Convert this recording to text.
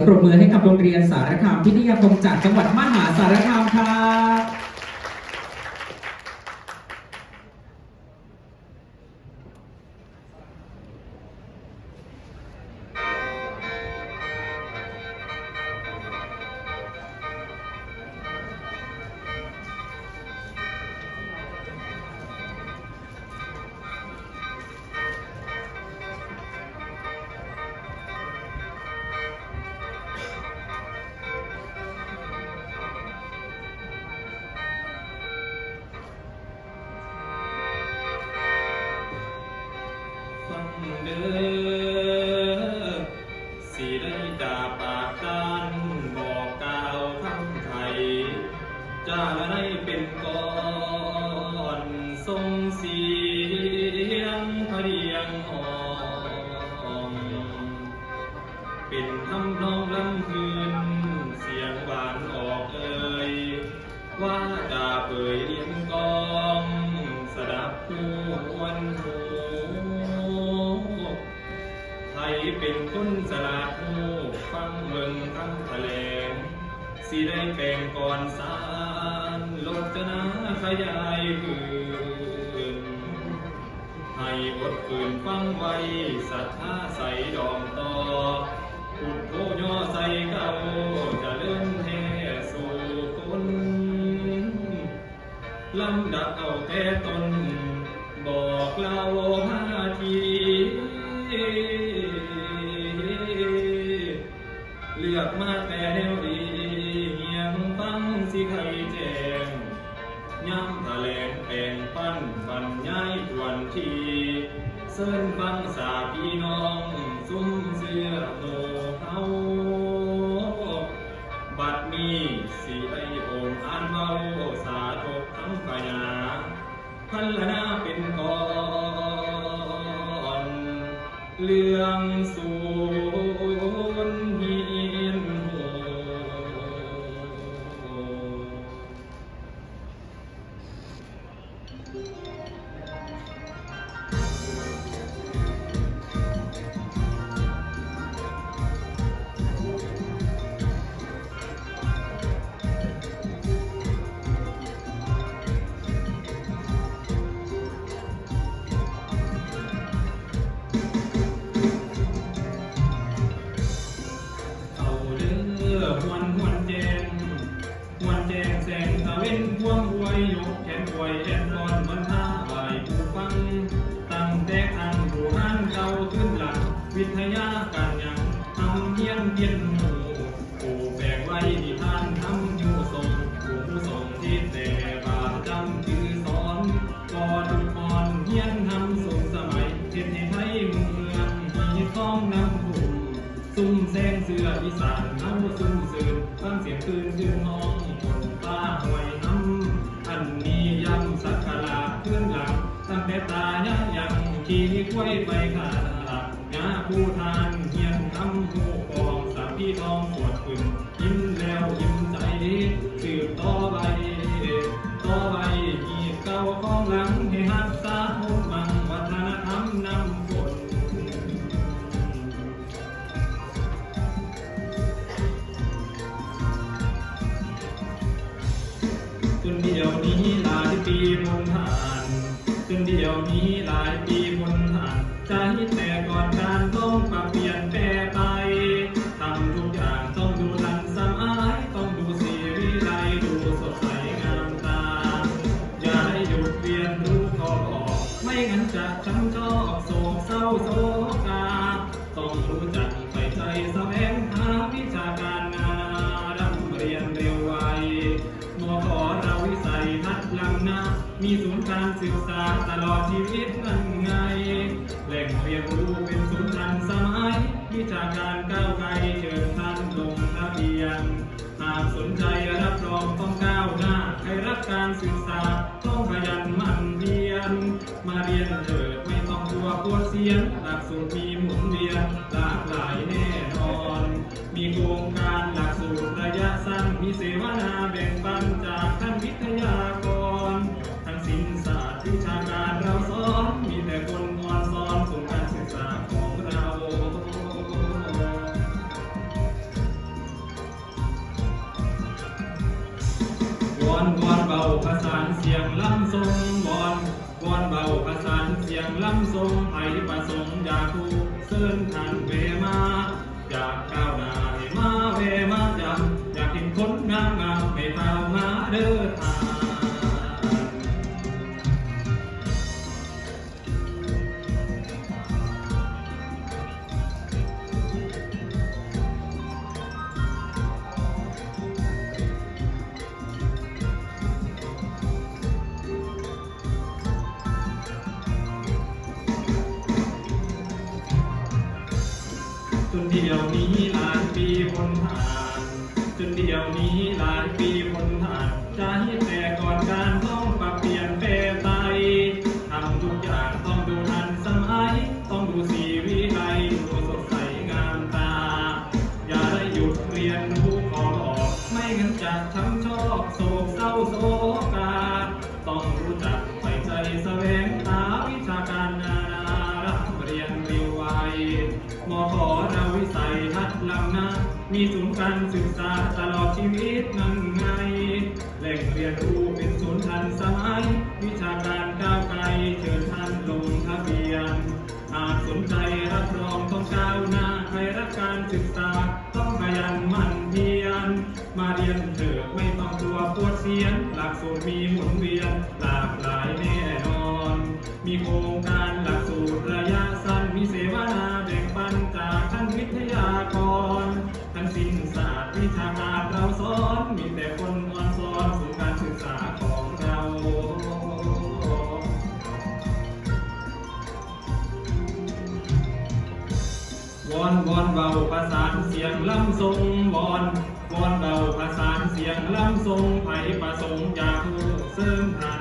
ปรบมือให้กับโรงเรียนสารคามพิทยาคมจากจังหวัดมหาสารคามครับ เป็นทำนองลำคืน เสียงหวานออกเอ่ยว่าดาเปิดเรียงกองสดับผู้วันหูไทยเป็นคนสลาดหูฟังเบิ่งคำแถลงสิได้แปลงก่อนสารลกจะนาขยายคืนให้อดฝืนฟังไว้ศรัทธาใสดอมต่อ เอาแต่ตน บอกเล่าหาทีเลือกมาแต่แนวดีเงียงฟังสิใครแจงย้ำแถลงแปลงปั้นบรรยายทวนทีเสินฟังสาพี่น้อง ซุ้มเสื้อโมเฮา พันละนาเป็นก่อนเรื่องสู ด้อหวนหวนแจงหวนแจงแสงตะเว้นพวงอวยยกแขนอวยแอนนอนบรรทาไหวผู้ฟัง ตั้งแต่อันผู้หันเก่าขึ้นหลังวิทยาการยังทำเฮียนเพียนหมู่ผู้แบกไว้นิทานทำอยู่ทรงผู้ผู้ทรงที่แต่บาจำชื่อสอนก่อทุกคนเฮียนทำทรงสมัยเทศให้ไทยเมืองมีท้องนำผู้ซุ่มแซงเสื้ออีสานเฮาซุ่ม ซื่นฟังเสีย เดียวนี้หลายปีมนทานจนเดียวนี้หลายปีมนทานใจแต่ก่อนการต้องปรับเปลี่ยน มีศูนย์การศึกษาตลอดชีวิตนั่นไง แหล่งเรียนรู้เป็นศูนย์ทันสมัย วิชาการก้าวไกลเชิญท่านลงทะเบียน หากสนใจรับรองต้องก้าวหน้าใครรักการศึกษาต้องขยันหมั่นเพียรมาเรียนเถิดไม่ต้องกลัวปวดเสียงหลักสูตรมีหมุนเวียนหลากหลายแน่นอน มีโครงการหลักสูตรระยะสั้นมีเสวนาแบ่งปัน อนวอนเบาประสานเสียงลำทรงวอนวอนเบาประสานเสียงลำทรงไผ่ประสงค์อยากคู่เสินทันเวมาอยากก้าวหน้าให้มาเวมาอยากอยากเห็นคนงามงามให้พามาเดินทาง เดียวนี้หลายปีคนผ่าน จนเดียวนี้หลายปีคนผ่านใจแต่ก่อนการ มีศูนย์การศึกษาตลอดชีวิตนั่งไงแหล่งเรียนรู้เป็นศูนย์ทันสมัยวิชาการก้าวไกลเชิญท่านลงทะเบียน หากสนใจรับรองต้องก้าวหน้าใครรักการศึกษาต้องขยันหมั่นเพียร มาเรียนเถิดไม่ต้องกลัวปวดเสียน หลักสูตรมีหมุนเวียนหลากหลายแน่นอน มีโครงการหลัก ยงลำทรงวอนวอนเบาประสานเสียงลำทรงไผ่ประสงค์อยากเสริมหา